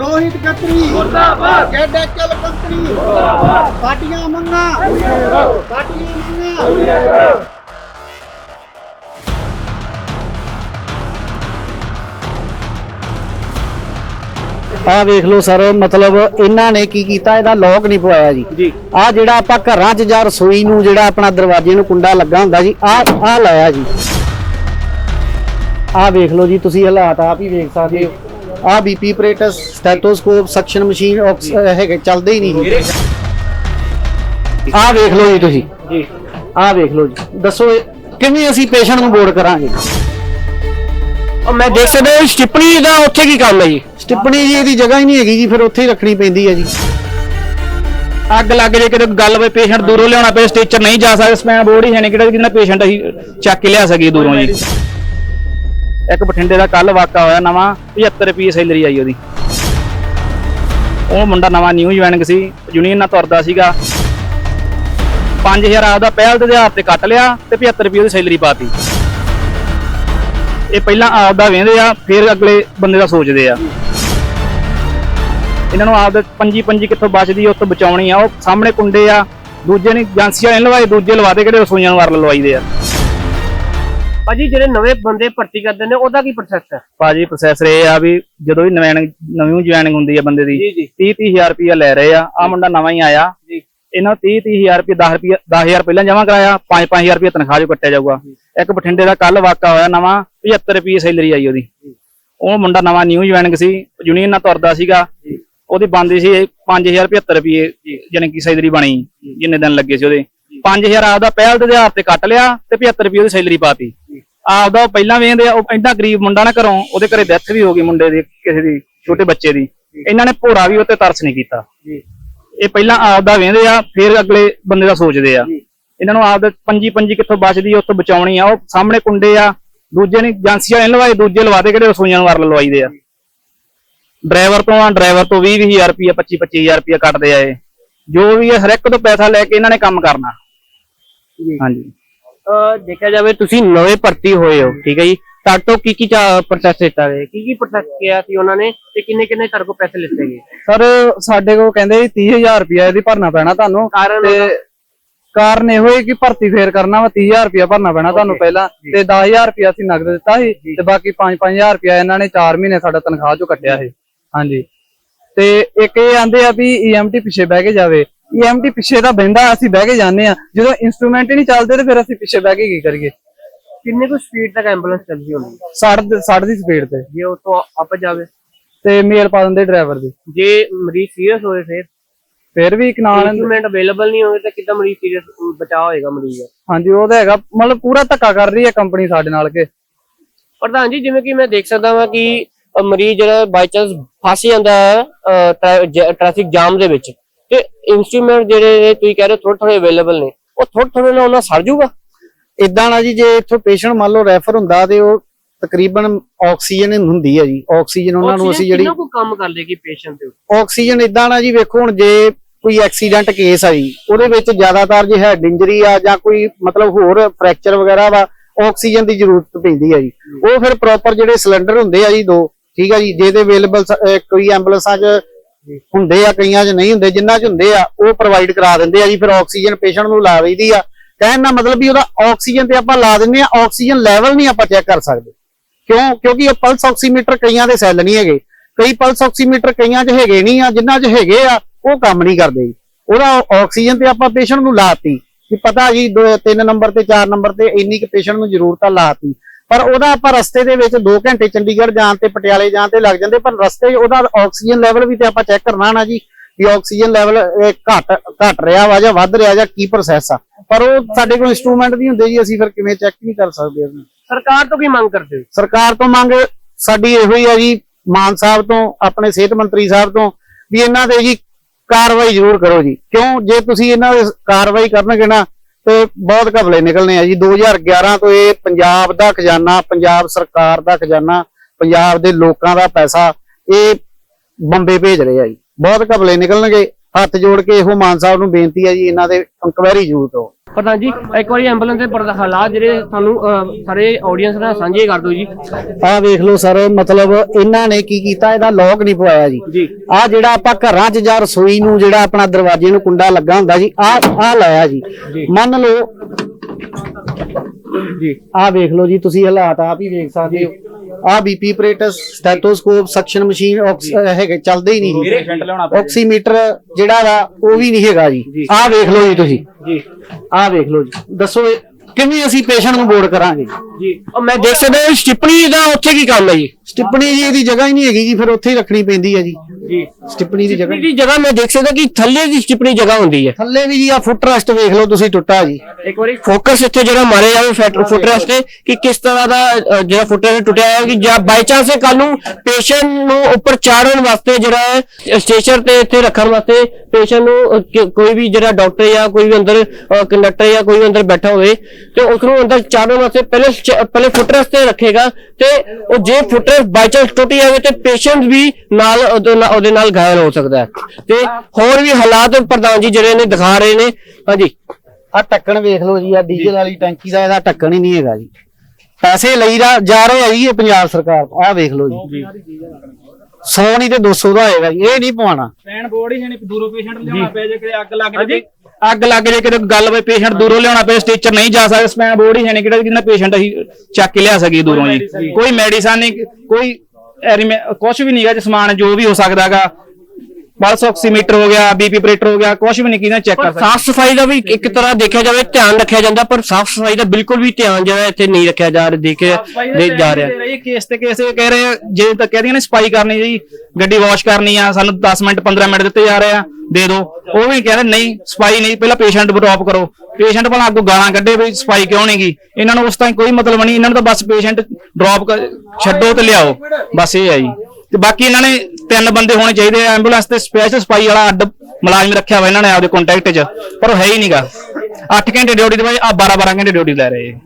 ਰੋਹਿਤ ਕਤਰੀ। ਮੁਰਦਾਬਾਦ। ਕੈਡੈਕਲ ਕੰਪਨੀ ਮੁਰਦਾਬਾਦ। ਸਾਡੀਆਂ ਮੰਗਾਂ। ਸਾਡੀਆਂ ਮੰਗਾਂ। ਆ ਵੇਖ ਲਓ ਸਰ ਮਤਲਬ ਇਹਨਾਂ ਨੇ ਕੀ ਕੀਤਾ? ਇਹਦਾ ਲੋਕ ਨਹੀਂ ਪਵਾਇਆ ਜੀ। ਜੀ। ਆ ਜਿਹੜਾ ਆਪਾਂ ਘਰਾਂ 'ਚ ਜਾਂ ਰਸੋਈ ਨੂੰ ਜਿਹੜਾ ਆਪਣਾ ਦਰਵਾਜ਼ੇ ਨੂੰ ਕੁੰਡਾ ਲੱਗਾ ਹੁੰਦਾ ਜੀ ਆ ਆ ਲਾਇਆ ਜੀ। ਆ ਵੇਖ ਲਓ ਜੀ ਤੁਸੀਂ ਹਾਲਾਤ ਆਪ ਹੀ ਵੇਖ ਸਕਦੇ ਹੋ। ਆ BP apparatus stethoscope suction machine ਹੈਗੇ ਚੱਲਦੇ ਹੀ ਨਹੀਂ ਆ ਵੇਖ ਲਓ ਜੀ ਤੁਸੀਂ। ਜੀ। ਆ ਵੇਖ ਲਓ ਜੀ। ਦੱਸੋ ਕਿਵੇਂ ਅਸੀਂ ਪੇਸ਼ੈਂਟ ਨੂੰ ਬੋਰਡ ਕਰਾਂਗੇ? ਉਹ ਮੈਂ ਦੇਖ ਸਕਦਾ ਸਟਿਪਣੀ ਦਾ ਉੱਥੇ ਕੀ ਕੰਮ ਹੈ ਜੀ? ਸਟਿੱਪਣੀ ਜੀ ਇਹਦੀ ਜਗ੍ਹਾ ਹੀ ਨਹੀਂ ਹੈਗੀ ਜੀ ਫਿਰ ਉੱਥੇ ਹੀ ਰੱਖਣੀ ਪੈਂਦੀ ਹੈ ਜੀ। ਅੱਗ ਲੱਗ ਜੇ ਕਿਤੇ ਗੱਲ ਹੋਵੇ ਪੇਸ਼ੈਂਟ ਦੂਰੋਂ ਲਿਆਉਣਾ ਪਏ ਸਟੇਚਰ ਨਹੀਂ ਜਾ ਸਕਦਾ ਸਪੈਨ ਬੋਰਡ ਹੀ ਹੈ ਨਹੀਂ ਕਿਹੜਾ ਜਿਹਨਾਂ ਪੇਸ਼ੈਂਟ ਅਸੀਂ ਚੱਕ ਕੇ ਲਿਆ ਸਕੀਏ ਦੂਰੋਂ ਜੀ। ਇੱਕ ਬਠਿੰਡੇ ਦਾ ਕੱਲ ਵਾਕਾ ਹੋਇਆ ਨਵਾਂ 75 ਰੁਪਏ ਸੈਲਰੀ ਆਈ ਉਹਦੀ। ਉਹ ਮੁੰਡਾ ਨਵਾਂ ਨਿਊ ਜੁਆਇਨਿੰਗ ਸੀ ਯੂਨੀਅਨ ਨਾਲ ਤੁਰਦਾ ਸੀਗਾ। 5000 ਆਪਦਾ ਪਹਿਲ ਦੇ ਆਧਾਰ ਤੇ ਕੱਟ ਲਿਆ ਤੇ 75 ਰੁਪਏ ਉਹਦੀ ਸੈਲਰੀ ਪਾਤੀ ਇਹ ਪਹਿਲਾਂ ਆਪਦਾ ਵੇਂਦੇ ਆ, ਫਿਰ ਅਗਲੇ ਬੰਦੇ ਦਾ ਸੋਚਦੇ ਆ। ਇਹਨਾਂ ਨੂੰ ਆਪਦੇ ਪੰਜੀ ਪੰਜੀ ਕਿੱਥੋਂ ਬਚਦੀ ਆ ਉੱਥੋਂ ਬਚਾਉਣੀ ਆ। ਉਹ ਸਾਹਮਣੇ ਕੁੰਡੇ ਆ, ਦੂਜੇ ਨੇ ਏਜੰਸੀਆਂ ਨੇ ਲਵਾਏ, ਦੂਜੇ ਲਵਾ ਦੇ ਕਿਹੜੇ ਰਸੋਈਆਂ ਨੂੰ ਵਾਰ ਲਵਾਈਦੇ ਆ। ਭਾਜੀ ਜਿਹੜੇ ਨਵੇਂ ਬੰਦੇ ਭਰਤੀ ਕਰਦੇ ਨੇ ਉਹਦਾ ਕੀ ਪ੍ਰੋਸੈਸ ਹੈ? ਭਾਜੀ ਪ੍ਰੋਸੈਸਰ ਇਹ ਆ ਵੀ ਜਦੋਂ ਵੀ ਨਵੈਣ ਨਵੀਂ ਜੁਆਇਨਿੰਗ ਹੁੰਦੀ ਆ ਬੰਦੇ ਦੀ ਜੀ ਜੀ। 30 30000 ਰੁਪਇਆ ਲੈ ਰਹੇ ਆ ਆ ਮੁੰਡਾ ਨਵਾਂ ਹੀ ਆਇਆ। ਜੀ। ਇਹਨਾਂ 30 30000 ਰੁਪਏ 10 ਰੁਪਏ 10000 ਪਹਿਲਾਂ ਜਮ੍ਹਾਂ ਕਰਾਇਆ 5 5000 ਰੁਪਏ ਤਨਖਾਹ ਚੋਂ ਕੱਟਿਆ ਜਾਊਗਾ। ਇੱਕ ਬਠਿੰਡੇ ਦਾ ਕੱਲ ਵਾਕਾ ਹੋਇਆ ਨਵਾਂ 75 ਰੁਪਏ ਸੈਲਰੀ ਆਈ ਉਹਦੀ। ਉਹ ਮੁੰਡਾ ਨਵਾਂ ਨਿਊ ਜੁਆਇਨਿੰਗ ਸੀ ਯੂਨੀਅਨ ਨਾਲ ਤੁਰਦਾ ਸੀਗਾ। ਉਹਦੀ ਬੰਦੀ ਸੀ 5000 75 ਰੁਪਏ ਯਾਨੀ ਕਿ ਸੈਲਰੀ ਬਣੀ ਜਿੰਨੇ ਦਿਨ ਲੱਗੇ ਸੀ ਉਹਦੇ। 5000 ਆਪਦਾ ਪਹਿਲ ਦੇ ਆਧਾਰ ਤੇ ਕੱਟ ਲਿਆ ਤੇ 75 ਰੁਪਏ ਉਹਦੀ ਸੈਲਰੀ ਪਾਤੀ ਆਪਦਾ ਉਹ ਪਹਿਲਾਂ ਵੇਂਦੇ ਆ ਉਹ ਐਡਾ ਗਰੀਬ ਮੁੰਡਾ ਨਾ ਘਰੋਂ ਉਹਦੇ ਘਰੇ ਡੈਥ ਵੀ ਹੋ ਗਈ ਮੁੰਡੇ ਦੀ ਕਿਸੇ ਦੀ ਛੋਟੇ ਬੱਚੇ ਦੀ। ਇਹਨਾਂ ਨੇ ਭੋਰਾ ਵੀ ਉੱਤੇ ਤਰਸ ਨਹੀਂ ਕੀਤਾ। ਇਹ ਪਹਿਲਾਂ ਆਪਦਾ ਵੇਂਦੇ ਆ ਫਿਰ ਅਗਲੇ ਬੰਦੇ ਦਾ ਸੋਚਦੇ ਆ। ਇਹਨਾਂ ਨੂੰ ਆਪਦੇ ਪੰਜੀ ਪੰਜੀ ਕਿੱਥੋਂ ਬਚਦੀ ਆ ਉੱਥੋਂ ਬਚਾਉਣੀ ਆ। ਉਹ ਸਾਹਮਣੇ ਕੁੰਡੇ ਆ ਦੂਜੇ ਨੇ ਏਜੰਸੀਆਂ ਨੇ ਲਵਾਏ ਦੂਜੇ ਲਵਾ ਦੇ ਕਿਹੜੇ ਰਸੋਈਆਂ ਨੂੰ ਵਾਰ ਲਵਾਈਦੇ ਆ। ਡਰਾਈਵਰ ਤੋਂ ਆ ਡਰਾਈਵਰ ਤੋਂ 20 20000 ਰੁਪਏ 25 25000 ਰੁਪਏ ਕੱਟਦੇ ਆ ਇਹ। ਜੋ ਵੀ ਹੈ ਹਰ ਇੱਕ ਤੋਂ ਪੈਸਾ ਲੈ ਕੇ ਇਹਨਾਂ ਨੇ ਕੰਮ ਕਰਨਾ। ਹਾਂਜੀ। ਦੇਖਿਆ ਜਾਵੇ ਤੁਸੀਂ ਨਵੇਂ ਭਰਤੀ ਹੋਏ ਹੋ ਠੀਕ ਹੈ ਜੀ। ਤੁਹਾਡੇ ਤੋਂ ਕੀ ਕੀ ਪ੍ਰੋਸੈਸ ਦਿੱਤਾ ਗਿਆ? ਕੀ ਕੀ ਪ੍ਰੋਸੈਸ ਕਿਹਾ ਸੀ ਉਹਨਾਂ ਨੇ ਤੇ ਕਿੰਨੇ ਕਿੰਨੇ ਤੁਹਾਡੇ ਕੋਲ ਪੈਸੇ ਲਿੱਤੇ ਗਏ? ਸਰ ਸਾਡੇ ਕੋਲ ਕਹਿੰਦੇ 30000 ਰੁਪਇਆ ਇਹਦੀ ਭਰਨਾ ਪੈਣਾ ਤੁਹਾਨੂੰ। ਕਾਰਨ ਤੇ ਕਾਰਨ ਇਹੋ ਹੈ ਕਿ ਭਰਤੀ ਫੇਰ ਕਰਨਾ ਵਾ 30000 ਰੁਪਇਆ ਭਰਨਾ ਪੈਣਾ ਤੁਹਾਨੂੰ ਪਹਿਲਾਂ। ਤੇ 10000 ਰੁਪਇਆ ਅਸੀਂ ਨਗਦ ਦਿੱਤਾ ਸੀ ਤੇ ਬਾਕੀ 5-5000 ਰੁਪਇਆ ਇਹਨਾਂ ਨੇ 4 ਮਹੀਨੇ ਸਾਡਾ ਤਨਖਾਹ ਚੋਂ ਕੱਟਿਆ ਸੀ। ਹਾਂਜੀ। ਤੇ ਇੱਕ ਇਹ ਆਂਦੇ ਆ ਵੀ ਈਐਮਟੀ ਪਿੱਛੇ ਬਹਿ ਕੇ ਜਾਵੇ। ਈਐਮਟੀ ਪਿੱਛੇ ਤਾਂ ਬਹਿੰਦਾ ਅਸੀਂ ਬਹਿ ਕੇ ਜਾਂਦੇ ਆ ਜਦੋਂ ਇਨਸਟਰੂਮੈਂਟ ਹੀ ਨਹੀਂ ਚੱਲਦੇ ਤੇ ਫਿਰ ਅਸੀਂ ਪਿੱਛੇ ਬਹਿ ਕੇ ਕੀ ਕਰੀਏ? ਕਿੰਨੇ ਕੁ ਸਪੀਡ ਤੱਕ ਐਂਬੂਲੈਂਸ ਚੱਲਦੀ ਹੋਣੀ? 60 60 ਦੀ ਸਪੀਡ ਤੇ। ਜੇ ਉਹ ਤੋਂ ਅੱਪ ਜਾਵੇ? ਤੇ ਮੇਲ ਪਾ ਦਿੰਦੇ ਡਰਾਈਵਰ ਦੀ। ਜੇ ਮਰੀਜ਼ ਸੀਰੀਅਸ ਹੋਵੇ ਫਿਰ? ਫਿਰ ਵੀ ਇੱਕ ਨਾਲ ਇੰਸਟਰੂਮੈਂਟ ਅਵੇਲੇਬਲ ਨਹੀਂ ਹੋਵੇ ਤਾਂ ਕਿੱਦਾਂ ਮਰੀਜ਼ ਸੀਰੀਅਸ ਬਚਾਅ ਹੋਏਗਾ ਮਰੀਜ਼ ਦਾ? ਹਾਂਜੀ ਉਹ ਤਾਂ ਹੈਗਾ। ਮਤਲਬ ਪੂਰਾ ਧੱਕਾ ਕਰ ਰਹੀ ਹੈ ਕੰਪਨੀ ਸਾਡੇ ਨਾਲ ਕੇ। ਪ੍ਰਧਾਨ ਜੀ ਜਿਵੇਂ ਕਿ ਮੈਂ ਦੇਖ ਸਕਦਾ ਹਾਂ ਕਿ ਮਰੀਜ਼ ਜਿਹੜਾ ਬਾਈ ਚਾਂਸ ਫਸ ਜਾਂਦਾ ਹੈ ਟ੍ਰੈਫਿਕ ਜਾਮ ਦੇ ਵਿੱਚ। ਤੇ ਇਨਸਟਰੂਮੈਂਟ ਜਿਹੜੇ ਨੇ ਤੁਸੀਂ ਕਹਿ ਰਹੇ ਥੋੜੇ ਥੋੜੇ ਅਵੇਲੇਬਲ ਨੇ ਉਹ ਥੋੜੇ ਥੋੜੇ ਨਾਲ ਉਹਨਾਂ ਸਰ ਜਾਊਗਾ ਇਦਾਂ ਨਾ ਜੀ ਜੇ ਇੱਥੋਂ ਪੇਸ਼ੈਂਟ ਮੰਨ ਲਓ ਰੈਫਰ ਹੁੰਦਾ ਤੇ ਉਹ ਤਕਰੀਬਨ ਆਕਸੀਜਨ ਹੁੰਦੀ ਹੈ ਜੀ ਆਕਸੀਜਨ ਉਹਨਾਂ ਨੂੰ ਅਸੀਂ ਜਿਹੜੀ ਕਿੰਨਾ ਕੁ ਕੰਮ ਕਰ ਲੇਗੀ ਪੇਸ਼ੈਂਟ ਦੇ ਉੱਤੇ? ਆਕਸੀਜਨ ਇਦਾਂ ਨਾ ਜੀ ਵੇਖੋ ਹੁਣ ਜੇ ਕੋਈ ਐਕਸੀਡੈਂਟ ਕੇਸ ਆ ਜੀ ਉਹਦੇ ਵਿੱਚ ਜ਼ਿਆਦਾਤਰ ਜੇ ਹੈਡ ਇੰਜਰੀ ਆ ਜਾਂ ਕੋਈ ਮਤਲਬ ਹੋਰ ਫ੍ਰੈਕਚਰ ਵਗੈਰਾ ਵਾ ਆਕਸੀਜਨ ਦੀ ਜ਼ਰੂਰਤ ਪੈਂਦੀ ਆ ਜੀ। ਉਹ ਫਿਰ ਪ੍ਰੋਪਰ ਜਿਹੜੇ ਸਿਲੰਡਰ ਹੁੰਦੇ ਆ ਜੀ ਦੋ ਠੀਕ ਆ ਜੀ ਜਿਹਦੇ ਅਵੇਲੇਬਲ ਕੋਈ ਐਂਬੂਲੈਂਸਾਂ 'ਚ ਹੁੰਦੇ ਆ, ਕਈਆਂ 'ਚ ਨਹੀਂ ਹੁੰਦੇ, ਜਿੰਨਾ 'ਚ ਹੁੰਦੇ ਆ, ਉਹ ਪ੍ਰੋਵਾਈਡ ਕਰਾ ਦਿੰਦੇ ਆ ਜੀ, ਫਿਰ ਆਕਸੀਜਨ ਪੇਸ਼ੈਂਟ ਨੂੰ ਲਾ ਦਈਦੀ ਆ। ਕਹਿਣ ਦਾ ਮਤਲਬ ਵੀ ਉਹਦਾ ਆਕਸੀਜਨ ਤੇ ਆਪਾਂ ਲਾ ਦਿੰਦੇ ਆ, ਆਕਸੀਜਨ ਲੈਵਲ ਨਹੀਂ ਆਪਾਂ ਚੈੱਕ ਕਰ ਸਕਦੇ। ਕਿਉਂ? ਕਿਉਂਕਿ ਇਹ ਪਲਸ ਆਕਸੀਮੀਟਰ ਕਈਆਂ ਦੇ ਸੈੱਲ ਨਹੀਂ ਹੈਗੇ। ਕਈ ਪਲਸ ਆਕਸੀਮੀਟਰ ਕਈਆਂ 'ਚ ਹੈਗੇ ਨਹੀਂ ਆ, ਜਿੰਨਾਂ 'ਚ ਹੈਗੇ ਆ, ਉਹ ਕੰਮ ਨਹੀਂ ਕਰਦੇ ਜੀ। ਉਹਦਾ ਆਕਸੀਜਨ ਤੇ ਆਪਾਂ ਪੇਸ਼ੈਂਟ ਨੂੰ ਲਾਤੀ। ਕਿ ਪਤਾ ਜੀ 3 ਨੰਬਰ ਤੇ 4 ਨੰਬਰ ਤੇ ਇੰਨੀ ਕਿ ਪੇਸ਼ੈਂਟ ਨੂੰ ਜ਼ਰੂਰਤ ਆ ਲਾਤੀ। ਪਰ ਉਹਦਾ ਆਪਾਂ ਰਸਤੇ ਦੇ ਵਿੱਚ 2 ਘੰਟੇ ਚੰਡੀਗੜ੍ਹ ਜਾਣ ਤੇ ਪਟਿਆਲੇ ਜਾਣ ਤੇ ਲੱਗ ਜਾਂਦੇ ਪਰ ਰਸਤੇ ਉਹਦਾ ਆਕਸੀਜਨ ਲੈਵਲ ਵੀ ਤੇ ਆਪਾਂ ਚੈੱਕ ਕਰਨਾ ਨਾ ਜੀ ਕਿ ਆਕਸੀਜਨ ਲੈਵਲ ਘਟ ਘਟ ਰਿਹਾ ਵਾ ਜਾਂ ਵੱਧ ਰਿਹਾ ਜਾਂ ਕੀ ਪ੍ਰੋਸੈਸ ਆ। ਪਰ ਉਹ ਸਾਡੇ ਕੋਲ ਇਨਸਟਰੂਮੈਂਟ ਨਹੀਂ ਹੁੰਦੇ ਜੀ ਅਸੀਂ ਫਿਰ ਕਿਵੇਂ ਚੈੱਕ ਨਹੀਂ ਕਰ ਸਕਦੇ ਉਹਨੂੰ ਸਰਕਾਰ ਤੋਂ ਕੀ ਮੰਗ ਕਰਦੇ ਹੋ? ਸਰਕਾਰ ਤੋਂ ਮੰਗ ਸਾਡੀ ਇਹੋ ਹੀ ਆ ਜੀ ਮਾਨ ਸਾਹਿਬ ਤੋਂ ਆਪਣੇ ਸਿਹਤ ਮੰਤਰੀ ਸਾਹਿਬ ਤੋਂ ਵੀ ਇਹਨਾਂ ਦੇ ਜੀ ਕਾਰਵਾਈ ਜ਼ਰੂਰ ਕਰੋ ਜੀ। ਕਿਉਂ? ਜੇ ਤੁਸੀਂ ਇਹਨਾਂ ਦੇ ਕਾਰਵਾਈ ਕਰਨਗੇ ਨਾ ਤੇ ਬਹੁਤ ਘਪਲੇ ਨਿਕਲਨੇ ਆ ਜੀ। 2011 ਤੋਂ ਇਹ ਪੰਜਾਬ ਦਾ ਖਜ਼ਾਨਾ, ਪੰਜਾਬ ਸਰਕਾਰ ਦਾ ਖਜ਼ਾਨਾ, ਪੰਜਾਬ ਦੇ ਲੋਕਾਂ ਦਾ ਪੈਸਾ ਇਹ ਬੰਬੇ ਭੇਜ ਰਹੇ ਆ ਜੀ। ਬਹੁਤ ਘਪਲੇ ਨਿਕਲਣਗੇ। ਹੱਥ ਜੋੜ ਕੇ ਇਹੋ ਮਾਨ ਸਾਹਿਬ ਨੂੰ ਬੇਨਤੀ ਹੈ ਜੀ ਇਹਨਾਂ ਦੇ ਇਨਕੁਆਇਰੀ ਜ਼ਰੂਰ ਦਿਓ ਪ੍ਰਧਾਨ ਜੀ ਇੱਕ ਵਾਰੀ ਐਂਬੂਲੈਂਸ ਦੇ ਪਰ ਹਾਲਾਤ ਜਿਹੜੇ ਸਾਨੂੰ ਸਾਰੇ ਆਡੀਅנס ਨਾਲ ਸਾਂਝੇ ਕਰ ਦਿਓ ਜੀ। ਆਹ ਵੇਖ ਲਓ ਸਰ ਮਤਲਬ ਇਹਨਾਂ ਨੇ ਕੀ ਕੀਤਾ ਇਹਦਾ ਲੋਕ ਨਹੀਂ ਪਵਾਇਆ ਜੀ। ਜੀ। ਆਹ ਜਿਹੜਾ ਆਪਾਂ ਘਰਾਂ 'ਚ ਜਾਂ ਰਸੋਈ ਨੂੰ ਜਿਹੜਾ ਆਪਣਾ ਦਰਵਾਜ਼ੇ ਨੂੰ ਕੁੰਡਾ ਲੱਗਾ ਹੁੰਦਾ ਜੀ ਆਹ ਆਹ ਲਾਇਆ ਜੀ। ਮੰਨ ਲਓ ਜੀ। ਆਹ ਵੇਖ ਲਓ ਜੀ ਤੁਸੀਂ ਹਾਲਾਤ ਆਪ ਹੀ ਵੇਖ ਸਕਦੇ ਹੋ। ਆਹ BP apparatus stethoscope suction machine ਹੈਗੇ ਚੱਲਦੇ ਹੀ ਨਹੀਂ ਜੀ। ਆਕਸੀਮੀਟਰ ਜਿਹੜਾ ਵਾ ਉਹ ਵੀ ਨਹੀਂ ਹੈਗਾ ਜੀ। ਆਹ ਵੇਖ ਲਓ ਜੀ ਤੁਸੀਂ। ਜੀ। ਆਹ ਵੇਖ ਲਓ ਜੀ। ਦੱਸੋ ਕਿਵੇਂ ਅਸੀਂ ਪੇਸ਼ੈਂਟ ਨੂੰ ਬੋਰਡ ਕਰਾਂਗੇ? ਜੀ। ਉਹ ਮੈਂ ਦੇਖ ਸਕਦਾ ਸਟਿਪਣੀ ਦਾ ਉੱਥੇ ਕੀ ਕੰਮ ਹੈ ਜੀ? ਸਟਿੱਪਣੀ ਜੀ ਇਹਦੀ ਜਗ੍ਹਾ ਹੀ ਨਹੀਂ ਹੈਗੀ ਜੀ ਫਿਰ ਉੱਥੇ ਹੀ ਰੱਖਣੀ ਪੈਂਦੀ ਹੈ ਜੀ। ਜੀ। ਸਟਿੱਪਣੀ ਦੀ ਜਗ੍ਹਾ ਦੀ ਜਗ੍ਹਾ ਮੈਂ ਦੇਖ ਸਕਦਾ ਕਿ ਥੱਲੇ ਦੀ ਸਟਿਪਣੀ ਜਗ੍ਹਾ ਹੁੰਦੀ ਹੈ। ਥੱਲੇ ਵੀ ਜੀ ਆ ਫੁੱਟ ਰੈਸਟ ਵੇਖ ਲਓ ਤੁਸੀਂ ਟੁੱਟਾ ਜੀ। ਇੱਕ ਵਾਰੀ ਫੋਕਸ ਇੱਥੇ ਜਿਹੜਾ ਮਾਰੇ ਜਾਵੇ ਫੁੱਟ ਰੈਸਟ ਤੇ ਕਿ ਕਿਸ ਤਰ੍ਹਾਂ ਦਾ ਜਿਹੜਾ ਫੁੱਟ ਰੈਸਟ ਟੁੱਟਿਆ ਹੈ ਕਿ ਜਾਂ ਬਾਈ ਚਾਂਸ ਕੱਲ ਨੂੰ ਪੇਸ਼ੈਂਟ ਨੂੰ ਉੱਪਰ ਚਾੜਨ ਵਾਸਤੇ ਜਿਹੜਾ ਸਟੇਸ਼ਨ ਤੇ ਇੱਥੇ ਰੱਖਣ ਵਾਸਤੇ ਪੇਸ਼ੈਂਟ ਨੂੰ ਕੋਈ ਵੀ ਜਿਹੜਾ ਡਾਕਟਰ ਜਾਂ ਕੋਈ ਵੀ ਅੰਦਰ ਕੰਡਕਟਰ ਜਾਂ ਕੋਈ ਵੀ ਅੰਦਰ ਬੈਠਾ ਹੋਵੇ ਤੇ ਉਸ ਨੂੰ ਅੰਦਰ ਚਾੜਨ ਵਾਸਤੇ ਪਹਿਲੇ ਪਹਿਲੇ ਫੁੱਟ ਰੈਸਟ ਤੇ ਰੱਖੇਗਾ ਤੇ ਉਹ ਜੇ ਫੁੱਟ ਬਾਈ ਚਾਂਸ ਟੁੱਟ ਜਾਵੇ ਤੇ ਪੇਸ਼ੈਂਟ ਵੀ ਨਾਲ ਉਹਦੇ ਨਾਲ- ਘਾਇਲ ਹੋ ਸਕਦਾ ਹੈ। ਤੇ ਹੋਰ ਵੀ ਹਾਲਾਤ ਪ੍ਰਧਾਨ ਜੀ ਜਿਹੜੇ ਨੇ ਦਿਖਾ ਰਹੇ ਨੇ। ਹਾਂਜੀ। ਆ ਢੱਕਣ ਵੇਖ ਲਓ ਜੀ ਆ ਡੀਜ਼ਲ ਵਾਲੀ ਟੈਂਕੀ ਦਾ ਇਹਦਾ ਢੱਕਣ ਹੀ ਨਹੀਂ ਹੈਗਾ ਜੀ। ਪੈਸੇ ਲਈ ਜਾ ਜਾ ਰਹੇ ਆ ਜੀ ਇਹ ਪੰਜਾਬ ਸਰਕਾਰ ਆਹ ਵੇਖ ਲਓ ਜੀ। 100 ਨਹੀਂ ਤੇ 200 ਦਾ ਹੋਏਗਾ ਜੀ। ਇਹ ਨਹੀਂ ਪਵਾਉਣਾ। ਪੈਣ ਬੋਰਡ ਹੀ ਨਹੀਂ ਦੂਰੋਂ ਪੇਸ਼ੈਂਟ ਲਿਆਉਣਾ ਪੈ ਜੇ ਕਿਤੇ ਅੱਗ ਲੱਗ ਜੇ ਅੱਗ ਲੱਗ ਜੇ ਕਿਤੇ ਗੱਲ ਹੋਵੇ ਪੇਸ਼ੈਂਟ ਦੂਰੋਂ ਲਿਆਉਣਾ ਪਏ ਸਟੇਚਰ ਨਹੀਂ ਜਾ ਸਕਦਾ ਸਪੈਨ ਬੋਰਡ ਹੀ ਹੈ ਨਹੀਂ ਕਿਹੜਾ ਜਿਹਨਾਂ ਪੇਸ਼ੈਂਟ ਅਸੀਂ ਚੱਕ ਕੇ ਲਿਆ ਸਕੀਏ ਦੂਰੋਂ ਜੀ। ਕੋਈ ਮੈਡੀਸਨ ਨਹੀਂ। ਕੋਈ ਕੁਝ ਵੀ ਨਹੀਂਗਾ ਜੀ ਸਮਾਨ ਜੋ ਵੀ ਹੋ ਸਕਦਾਗਾ ਪਲਸ ਆਕਸੀਮੀਟਰ ਹੋ ਗਿਆ ਬੀਪੀ ਆਪਰੇਟਰ ਹੋ ਗਿਆ ਕੁਝ ਵੀ ਨਹੀਂ ਕਿਹਨਾਂ ਚੈੱਕ ਕਰ ਸਕਦਾ ਸਾਫ਼ ਸਫ਼ਾਈ ਦਾ ਵੀ ਇੱਕ ਤਰ੍ਹਾਂ ਦੇਖਿਆ ਜਾਵੇ ਧਿਆਨ ਰੱਖਿਆ ਜਾਂਦਾ ਪਰ ਸਾਫ਼ ਸਫ਼ਾਈ ਦਾ ਬਿਲਕੁਲ ਵੀ ਧਿਆਨ ਜਿਹੜਾ ਇੱਥੇ ਨਹੀਂ ਰੱਖਿਆ ਜਾ ਰਿਹਾ ਦੇਖਿਆ ਦੇ ਜਾ ਰਿਹਾ। ਇਹ ਕੇਸ ਤੇ ਕੇਸ ਇਹ ਕਹਿ ਰਹੇ ਆ ਜੇ ਤਾਂ ਕਹਿ ਰਹੀਆਂ ਨੇ ਸਫ਼ਾਈ ਕਰਨੀ ਜੀ ਗੱਡੀ ਵਾਸ਼ ਕਰਨੀ ਆ ਸਾਨੂੰ 10 ਮਿੰਟ 15 ਮਿੰਟ ਦਿੱਤੇ ਜਾ ਰਹੇ ਆ ਦੇ ਦਿਓ ਉਹ ਵੀ ਕਹਿੰਦੇ ਨਹੀਂ ਸਫ਼ਾਈ ਨਹੀਂ ਪਹਿਲਾਂ ਪੇਸ਼ੈਂਟ ਡ੍ਰੌਪ ਕਰੋ। ਪੇਸ਼ੈਂਟ ਭਲਾ ਅੱਗੋਂ ਗਾਲਾਂ ਕੱਢੇ ਵੀ ਸਫ਼ਾਈ ਕਿਉਂ ਨਹੀਂ ਗਈ ਇਹਨਾਂ ਨੂੰ ਉਸ ਤਾਂ ਕੋਈ ਮਤਲਬ ਨਹੀਂ ਇਹਨਾਂ ਨੂੰ ਤਾਂ ਬਸ ਪੇਸ਼ੈਂਟ ਡ੍ਰੌਪ ਛੱਡੋ ਤੇ ਲਿਆਓ। ਬਸ ਇਹ ਹੈ ਜੀ। ਤੇ ਬਾਕੀ ਇਹਨਾਂ ਨੇ ਤਿੰਨ ਬੰਦੇ ਹੋਣੇ ਚਾਹੀਦੇ ਆ। ਐਂਬੂਲੈਂਸ ਤੇ ਸਪੈਸ਼ਲ ਸਫ਼ਾਈ ਵਾਲਾ ਅੱਡ ਮੁਲਾਜ਼ਮ ਰੱਖਿਆ ਹੋਇਆ ਇਹਨਾਂ ਨੇ ਆਪਦੇ ਕੰਟੈਕਟ 'ਚ, ਪਰ ਉਹ ਹੈ ਹੀ ਨਹੀਂਗਾ 8 ਘੰਟੇ ਡਿਊਟੀ ਦੇ ਬਾਅਦ ਆ 12 12 ਘੰਟੇ ਡਿਊਟੀ ਲੈ ਰਹੇ ਆ